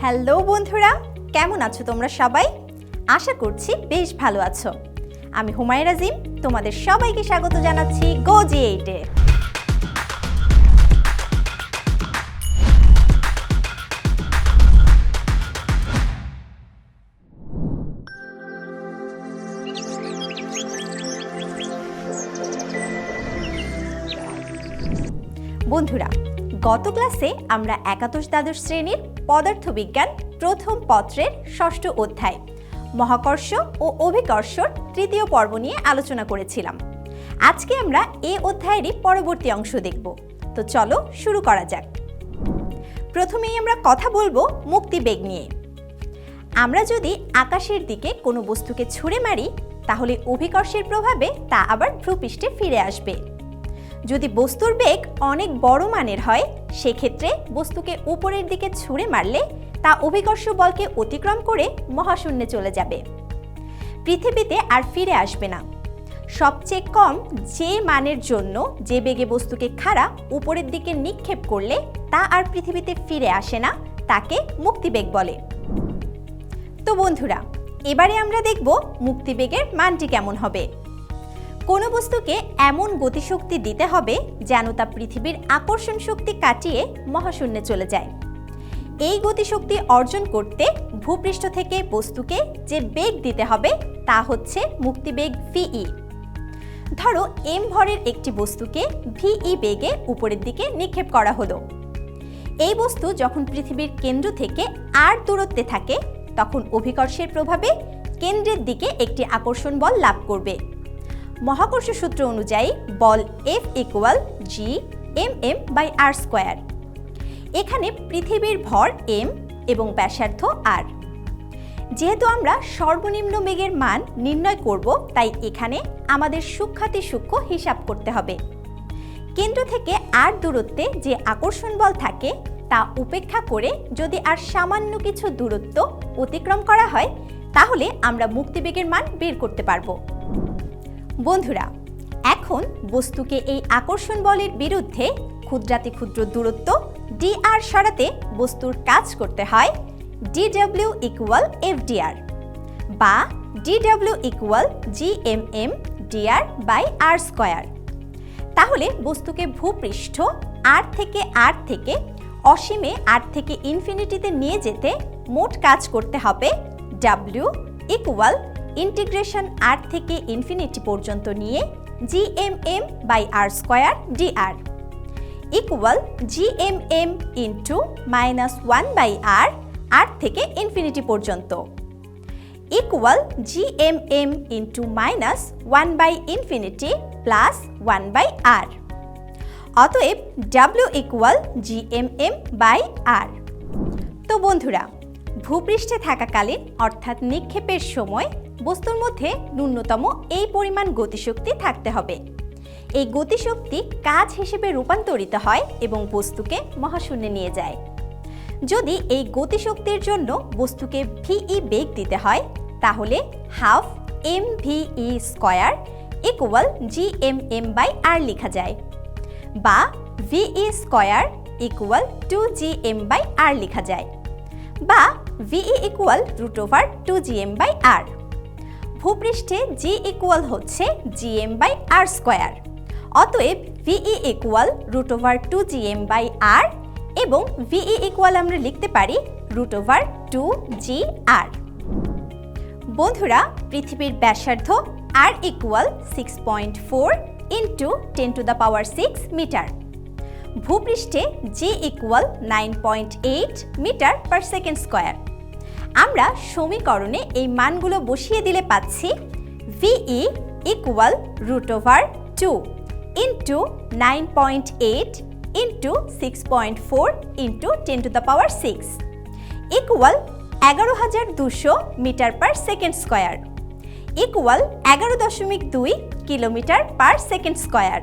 Hello বন্ধুরা, কেমন আছো তোমরা সবাই? আশা করছি বেশ ভালো আছো। আমি হুমায়রা জিম তোমাদের সবাইকে স্বাগত জানাচ্ছি গোজি এইটে গত ক্লাসে আমরা একাদশ দ্বাদশ শ্রেণির পদার্থবিজ্ঞান প্রথম পত্রের ষষ্ঠ অধ্যায়, মহাকর্ষ ও অভিকর্ষর তৃতীয় পর্ব নিয়ে আলোচনা করেছিলাম। আজকে আমরা এ অধ্যায়েরই পরবর্তী অংশ দেখব। তো চলো শুরু করা যাক। প্রথমেই আমরা কথা বলব মুক্তিবেগ নিয়ে। আমরা যদি আকাশের দিকে কোনো বস্তুকে ছুঁড়ে মারি, তাহলে অভিকর্ষের প্রভাবে তা আবার ভূপৃষ্ঠে ফিরে আসবে। যদি বস্তুর বেগ অনেক বড় মানের হয়, সেক্ষেত্রে বস্তুকে উপরের দিকে ছুঁড়ে মারলে তা অভিকর্ষ বলকে অতিক্রম করে মহাশূন্যে চলে যাবে। পৃথিবীতে আর ফিরে আসবে না। সবচেয়ে কম যে মানের জন্য যে বেগে বস্তুকে খাড়া উপরের দিকে নিক্ষেপ করলে তা আর পৃথিবীতে ফিরে আসে না, তাকে মুক্তিবেগ বলে। তো বন্ধুরা, এবারে আমরা দেখব মুক্তিবেগের মানটি কেমন হবে। কোনো বস্তুকে এমন গতিশক্তি দিতে হবে যেন তা পৃথিবীর আকর্ষণ শক্তি কাটিয়ে মহাশূন্যে চলে যায়। এই গতিশক্তি অর্জন করতে ভূপৃষ্ঠ থেকে বস্তুকে যে বেগ দিতে হবে তা হচ্ছে মুক্তিবেগ ভিই। ধরো, এম ভরের একটি বস্তুকে ভিই বেগে উপরের দিকে নিক্ষেপ করা হলো। এই বস্তু যখন পৃথিবীর কেন্দ্র থেকে আর দূরত্বে থাকে, তখন অভিকর্ষের প্রভাবে কেন্দ্রের দিকে একটি আকর্ষণ বল লাভ করবে। মহাকর্ষ সূত্র অনুযায়ী বল F equal G M M by R square এখানে পৃথিবীর ভর এম এবং ব্যাসার্ধ আর যেহেতু আমরা সর্বনিম্ন বেগের মান নির্ণয় করব, তাই এখানে আমাদের সূক্ষাতি সূক্ষ্ম হিসাব করতে হবে। কেন্দ্র থেকে আর দূরত্বে যে আকর্ষণ বল থাকে, তা উপেক্ষা করে যদি আর সামান্য কিছু দূরত্ব অতিক্রম করা হয়, তাহলে আমরা মুক্তিবেগের মান বের করতে পারব। বন্ধুরা, এখন বস্তুকে এই আকর্ষণ বলের বিরুদ্ধে ক্ষুদ্রাতি ক্ষুদ্র দূরত্ব ডি আর সরাতে বস্তুর কাজ করতে হয় ডিডব্লিউ ইকুয়াল এফডিআর বা DW equal GMM DR by R square. তাহলে বস্তুকে ভূপৃষ্ঠ আর থেকে আর থেকে অসীমে আর থেকে ইনফিনিটিতে নিয়ে যেতে মোট কাজ করতে হবে ডাব্লিউ ইকুয়াল ইন্টিগ্রেশন আর থেকে ইনফিনিটি পর্যন্ত নিয়ে G M M by R square DR equal GMM into minus one by R R থেকে ইনফিনিটি পর্যন্ত। Equal G M M into minus one by infinity plus one by R. অতএব W equal G M M by R. তো বন্ধুরা, ভূপৃষ্ঠে থাকাকালীন অর্থাৎ নিক্ষেপের সময় বস্তুর মধ্যে ন্যূনতম এই পরিমাণ গতিশক্তি থাকতে হবে। এই গতিশক্তি কাজ হিসেবে রূপান্তরিত হয় এবং বস্তুকে মহাশূন্যে নিয়ে যায়। যদি এই গতিশক্তির জন্য বস্তুকে ভিই বেগ দিতে হয়, তাহলে half M VE square equal G M M by R লেখা যায় বা VE square equal two G M by R লেখা যায় বা VE equal root over two G M by R. ভূপৃষ্ঠে G equal হচ্ছে G M by R square অতএব VE equal root over two G M by R এবং ভিই equal আমরা লিখতে পারি root over two G R বন্ধুরা, পৃথিবীর ব্যাসার্ধ R equal six point four into ten to the power six metre ভূপৃষ্ঠে G equal nine point eight metre per second square আমরা সমীকরণে এই মানগুলো বসিয়ে দিলে পাচ্ছি VE equal root over two into nine point eight into six point four into ten to the power six equal এগারো হাজার দুশো metre per second square equal এগারো দশমিক দুই কিলোমিটার পার সেকেন্ড স্কোয়ার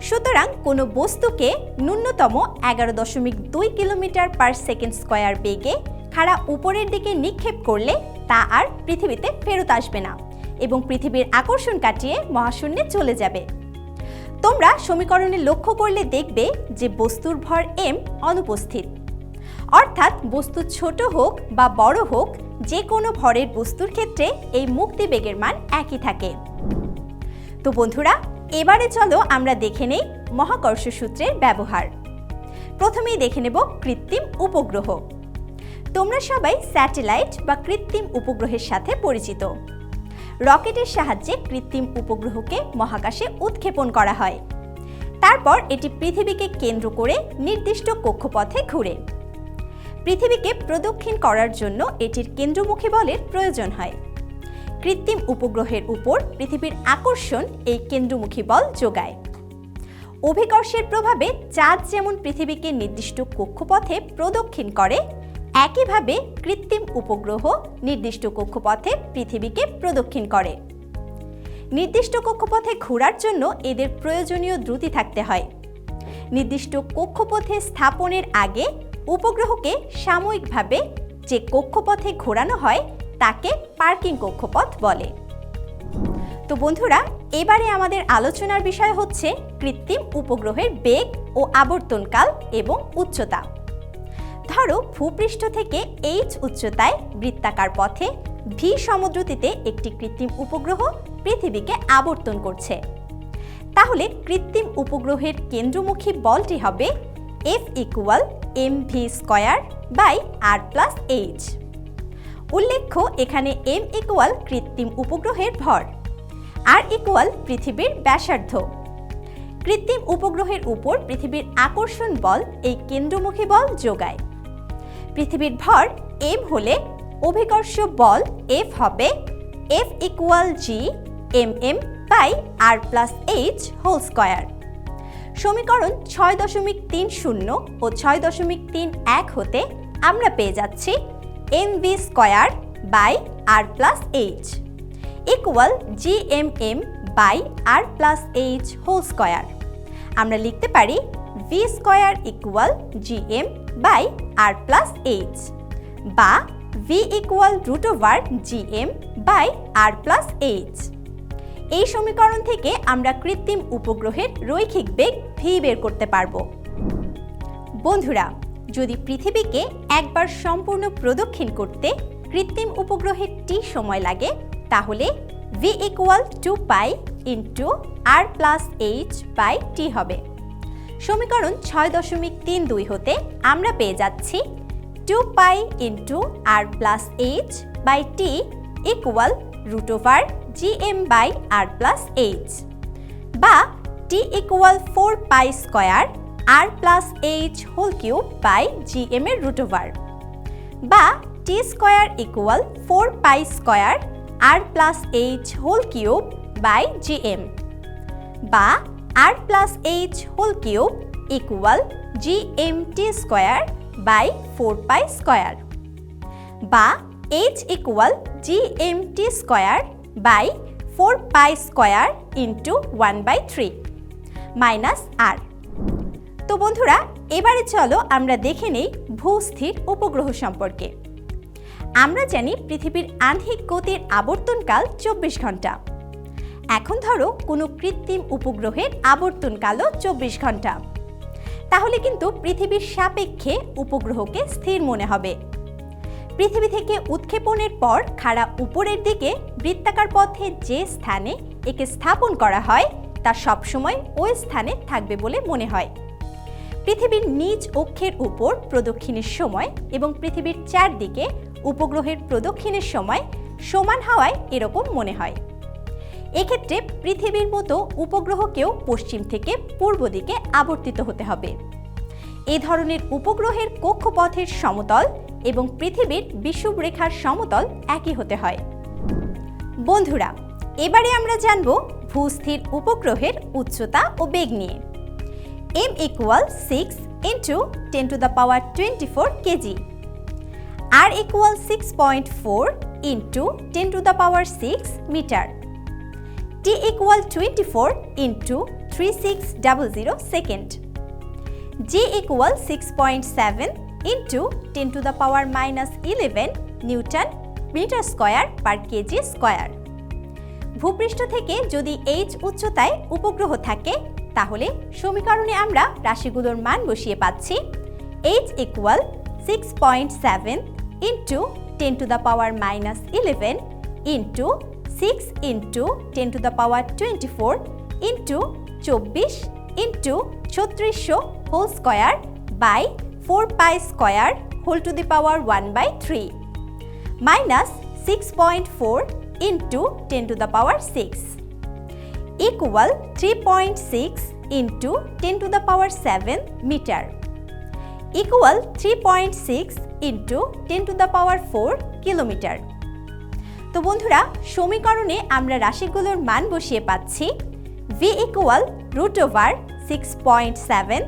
সুতরাং কোনো বস্তুকে ন্যূনতম এগারো দশমিক দুই কিলোমিটার পার সেকেন্ড স্কোয়ার বেগে খাড়া উপরের দিকে নিক্ষেপ করলে তা আর পৃথিবীতে ফেরত আসবে না এবং পৃথিবীর আকর্ষণ কাটিয়ে মহাশূন্যে চলে যাবে। তোমরা সমীকরণে লক্ষ্য করলে দেখবে যে বস্তুর ভর এম অনুপস্থিত। অর্থাৎ বস্তু ছোট হোক বা বড় হোক, যে কোনো ভরের বস্তুর ক্ষেত্রে এই মুক্তিবেগের মান একই থাকে। তো বন্ধুরা, এবারে চলো আমরা দেখে নেই মহাকর্ষ সূত্রের ব্যবহার। প্রথমেই দেখে নেব কৃত্রিম উপগ্রহ। তোমরা সবাই স্যাটেলাইট বা কৃত্রিম উপগ্রহের সাথে পরিচিত। রকেটের সাহায্যে কৃত্রিম উপগ্রহকে মহাকাশে উৎক্ষেপণ করা হয়। তারপর এটি পৃথিবীকে কেন্দ্র করে নির্দিষ্ট কক্ষপথে ঘুরে। পৃথিবীকে প্রদক্ষিণ করার জন্য এটির কেন্দ্রমুখী বলের প্রয়োজন হয়। কৃত্রিম উপগ্রহের উপর পৃথিবীর আকর্ষণ এই কেন্দ্রমুখী বল যোগায়। অভিকর্ষের প্রভাবে চাঁদ যেমন পৃথিবীকে নির্দিষ্ট কক্ষপথে প্রদক্ষিণ করে একইভাবে কৃত্রিম উপগ্রহ নির্দিষ্ট কক্ষপথে পৃথিবীকে প্রদক্ষিণ করে। নির্দিষ্ট কক্ষপথে ঘোরার জন্য এদের প্রয়োজনীয় দ্রুতি থাকতে হয়। নির্দিষ্ট কক্ষপথে স্থাপনের আগে উপগ্রহকে সাময়িকভাবে যে কক্ষপথে ঘোরানো হয় তাকে পার্কিং কক্ষপথ বলে। তো বন্ধুরা, এবারে আমাদের আলোচনার বিষয় হচ্ছে কৃত্রিম উপগ্রহের বেগ ও আবর্তনকাল এবং উচ্চতা। ধরো ভূপৃষ্ঠ থেকে এইচ উচ্চতায় বৃত্তাকার পথে ভি সমুদ্রতিতে একটি কৃত্রিম উপগ্রহ পৃথিবীকে আবর্তন করছে। তাহলে কৃত্রিম উপগ্রহের কেন্দ্রমুখী বলটি হবে F equal M V square by R plus H উল্লেখ্য, এখানে এম ইকুয়াল কৃত্রিম উপগ্রহের ভর আর ইকুয়াল পৃথিবীর ব্যাসার্ধ। কৃত্রিম উপগ্রহের উপর পৃথিবীর আকর্ষণ বল এই কেন্দ্রমুখী বল যোগায়। পৃথিবীর ভর এম হলে অভিকর্ষ বল এফ হবে F equal G M M by R plus H whole square সমীকরণ ছয় দশমিক তিন শূন্য ও ছয় দশমিক তিন এক হতে আমরা পেয়ে যাচ্ছি M V square by R plus H equal G M M by R plus H whole square আমরা লিখতে পারি V square equal G M by R plus H বা V equal root over G M by R plus H. এই সমীকরণ থেকে আমরা কৃত্রিম উপগ্রহের রৈখিক বেগ ভি বের করতে পারব। বন্ধুরা, যদি পৃথিবীকে একবার সম্পূর্ণ প্রদক্ষিণ করতে কৃত্রিম উপগ্রহের টি সময় লাগে, তাহলে V equal two pi into R plus H by T হবে। সমীকরণ ছয় দশমিক তিন দুই হতে আমরা পেয়ে যাচ্ছি two pi into R plus H by T equal root over G M by R plus H বা T equal four pi square R plus H whole cube by G M এর রুট ওভার বা T square equal four pi square R plus H whole cube by G M বা R plus H whole cube equal G M T square by four pi square বা H equal G M T square by four pi square into one by three minus R তো বন্ধুরা, এবারে চলো আমরা দেখে নেই ভূস্থির উপগ্রহ সম্পর্কে। আমরা জানি পৃথিবীর আহ্নিক গতির আবর্তনকাল চব্বিশ ঘণ্টা। এখন ধরো কোনো কৃত্রিম উপগ্রহের আবর্তনকালও চব্বিশ ঘণ্টা। তাহলে কিন্তু পৃথিবীর সাপেক্ষে উপগ্রহকে স্থির মনে হবে। পৃথিবী থেকে উৎক্ষেপণের পর খাড়া উপরের দিকে বৃত্তাকার পথে যে স্থানে একে স্থাপন করা হয়, তা সবসময় ওই স্থানে থাকবে বলে মনে হয়। পৃথিবীর নিজ অক্ষের উপর প্রদক্ষিণের সময় এবং পৃথিবীর চারদিকে উপগ্রহের প্রদক্ষিণের সময় সমান হওয়ায় এরকম মনে হয়। এক্ষেত্রে পৃথিবীর মতো উপগ্রহকেও পশ্চিম থেকে পূর্ব দিকে আবর্তিত হতে হবে। এ ধরনের উপগ্রহের কক্ষপথের সমতল এবং পৃথিবীর বিষুবরেখার সমতল একই হতে হয়। বন্ধুরা, এবারে আমরা জানব ভূস্থির উপগ্রহের উচ্চতা ও বেগ নিয়ে। M equal six into ten to the power twenty four KG R equal six point four into ten to the power six metre six double zero second G equal six point seven into ten to the power minus eleven newton metre square per KG square ভূপৃষ্ঠ থেকে যদি H উচ্চতায় উপগ্রহ থাকে, তাহলে সমীকরণে আমরা রাশিগুলোর মান বসিয়ে পাচ্ছি six point seven into ten to the power minus eleven into six into ten to the power twenty four into চব্বিশ ইন্টু ছত্রিশশো whole square by four pi square whole to the power one by three minus six point four into ten to the power six equal three point six into ten to the power seven metre equal three point six into ten to the power four kilometre তো বন্ধুরা, সমীকরণে আমরা রাশিগুলোর মান বসিয়ে পাচ্ছি। V equal root over six point seven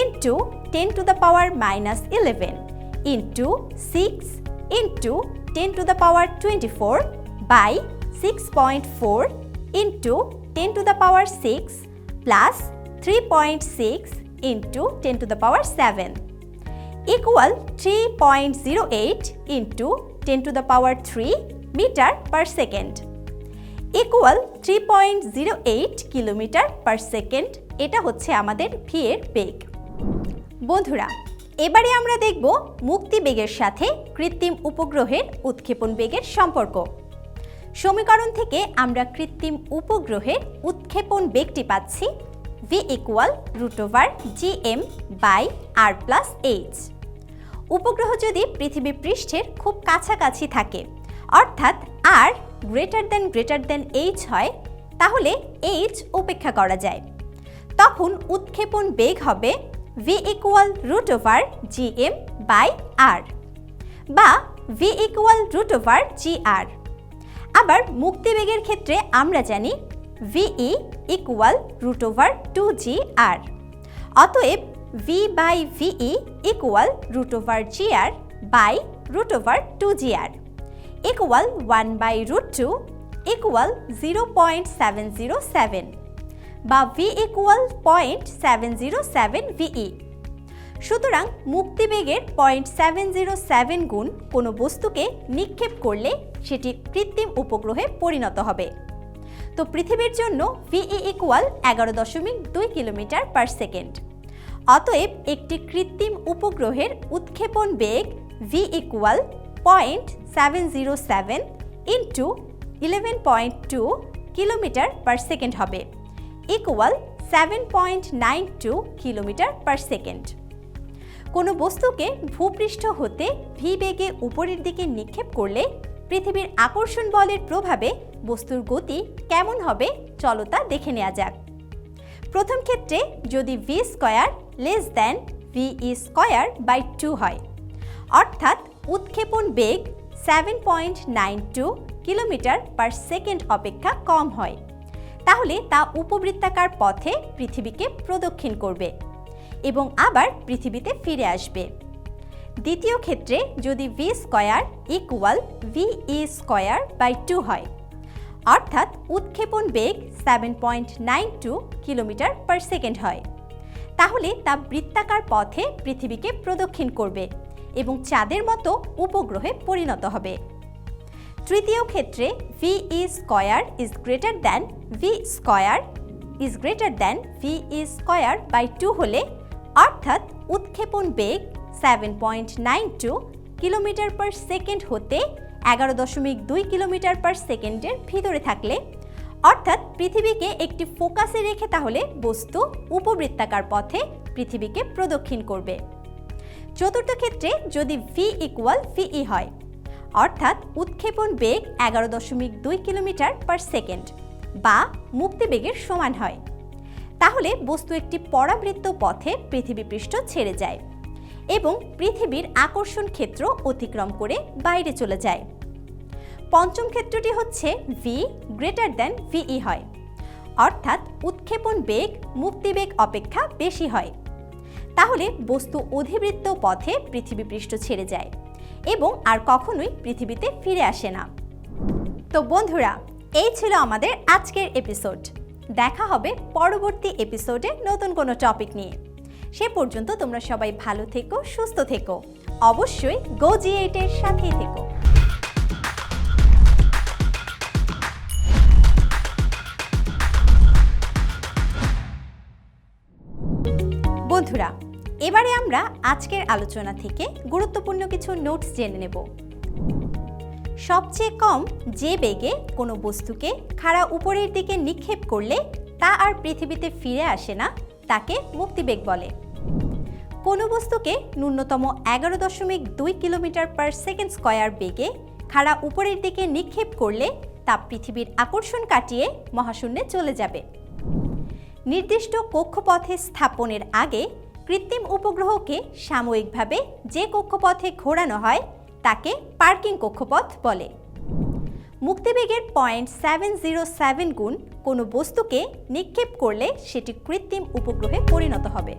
into ten to the power minus eleven into six into ten to the power twenty four by six point four into ten to the power six plus three point six into ten to the power seven equal 3.08 into 10 to the power 3 meter three point equal 3.08 kilometre per second, এটা হচ্ছে আমাদের V এর বেগ। বন্ধুরা, এবারে আমরা দেখব মুক্তি বেগের সাথে কৃত্রিম উপগ্রহের উৎক্ষেপণ বেগের সম্পর্ক। সমীকরণ থেকে আমরা কৃত্রিম উপগ্রহের উৎক্ষেপণ বেগটি পাচ্ছি V equal root over G M by R plus H উপগ্রহ যদি পৃথিবী পৃষ্ঠের খুব কাছাকাছি থাকে অর্থাৎ R greater than greater than H হয়, তাহলে এইচ উপেক্ষা করা যায়। তখন উৎক্ষেপণ বেগ হবে V equal root over G M by R বা V equal root over G R আবার মুক্তিবেগের ক্ষেত্রে আমরা জানি V e equal root over two G R অতএব V by V e equal root over G R by root over two G R two equal zero point seven zero seven বা seven zero seven V e সুতরাং মুক্তিবেগের point seven zero seven গুণ কোনো বস্তুকে নিক্ষেপ করলে সেটি কৃত্রিম উপগ্রহে পরিণত হবে। তো পৃথিবীর জন্য ভিই ইকুয়াল এগারো দশমিক দুই কিলোমিটার পার সেকেন্ড অতএব একটি কৃত্রিম উপগ্রহের উৎক্ষেপণ বেগ V equal point seven zero seven into eleven point two kilometre per second হবে equal seven point nine two kilometre per second কোনো বস্তুকে ভূপৃষ্ঠ হতে ভি বেগে উপরের দিকে নিক্ষেপ করলে পৃথিবীর আকর্ষণ বলের প্রভাবে বস্তুর গতি কেমন হবে চলো তা দেখে নেওয়া যাক। প্রথম ক্ষেত্রে যদি V square less than V e square by two হয়, অর্থাৎ উৎক্ষেপণ বেগ seven point nine two kilometre per second অপেক্ষা কম হয়। তাহলে তা উপবৃত্তাকার পথে পৃথিবীকে প্রদক্ষিণ করবে এবং আবার পৃথিবীতে ফিরে আসবে। দ্বিতীয় ক্ষেত্রে যদি V square equal V e square by two হয়, অর্থাৎ উৎক্ষেপণ বেগ seven point nine two kilometre per second হয়, তাহলে তা বৃত্তাকার পথে পৃথিবীকে প্রদক্ষিণ করবে। এবং চাঁদের মতো উপগ্রহে পরিণত হবে। তৃতীয় ক্ষেত্রে V e square is greater than V square is greater than V e square by two হলে অর্থাৎ উৎক্ষেপণ বেগ seven point nine two kilometre per second হতে এগারো দশমিক দুই কিলোমিটার পার সেকেন্ডের ভিতরে থাকলে, অর্থাৎ পৃথিবীকে একটি ফোকাসে রেখে তাহলে বস্তু উপবৃত্তাকার পথে পৃথিবীকে প্রদক্ষিণ করবে। চতুর্থ ক্ষেত্রে যদি ভি ইকুয়াল ভিই হয়, অর্থাৎ উৎক্ষেপণ বেগ এগারো দশমিক দুই কিলোমিটার পার সেকেন্ড বা মুক্তিবেগের সমান হয়। তাহলে বস্তু একটি পরাবৃত্ত পথে পৃথিবী পৃষ্ঠ ছেড়ে যায় এবং পৃথিবীর আকর্ষণ ক্ষেত্র অতিক্রম করে বাইরে চলে যায়। পঞ্চম ক্ষেত্রটি হচ্ছে ভি গ্রেটার দ্যান ভিই হয়, অর্থাৎ উৎক্ষেপণ বেগ মুক্তিবেগ অপেক্ষা বেশি হয়। তাহলে বস্তু অধিবৃত্ত পথে পৃথিবী পৃষ্ঠ ছেড়ে যায় এবং আর কখনোই পৃথিবীতে ফিরে আসে না। তো বন্ধুরা, এই ছিল আমাদের আজকের এপিসোড দেখা হবে পরবর্তী এপিসোডে নতুন কোনো টপিক নিয়ে। সে পর্যন্ত তোমরা সবাই ভালো থেকো, সুস্থ থেকো। অবশ্যই গো জি এইটের সাথেই থেকো। বন্ধুরা এবারে আমরা আজকের আলোচনা থেকে গুরুত্বপূর্ণ কিছু নোটস জেনে নেব। সবচেয়ে কম যে বেগে কোনো বস্তুকে খাড়া উপরের দিকে নিক্ষেপ করলে তা আর পৃথিবীতে ফিরে আসে না, তাকে মুক্তিবেগ বলে। কোনো বস্তুকে ন্যূনতম এগারো দশমিক দুই কিলোমিটার পার সেকেন্ড স্কয়ার বেগে খাড়া উপরের দিকে নিক্ষেপ করলে তা পৃথিবীর আকর্ষণ কাটিয়ে মহাশূন্যে চলে যাবে। নির্দিষ্ট কক্ষপথে স্থাপনের আগে কৃত্রিম উপগ্রহকে সাময়িকভাবে যে কক্ষপথে ঘোরানো হয়, তাকে পার্কিং কক্ষপথ বলে। মুক্তিবেগের পয়েন্ট সেভেন জিরো সেভেন গুণ কোনো বস্তুকে নিক্ষেপ করলে সেটি কৃত্রিম উপগ্রহে পরিণত হবে।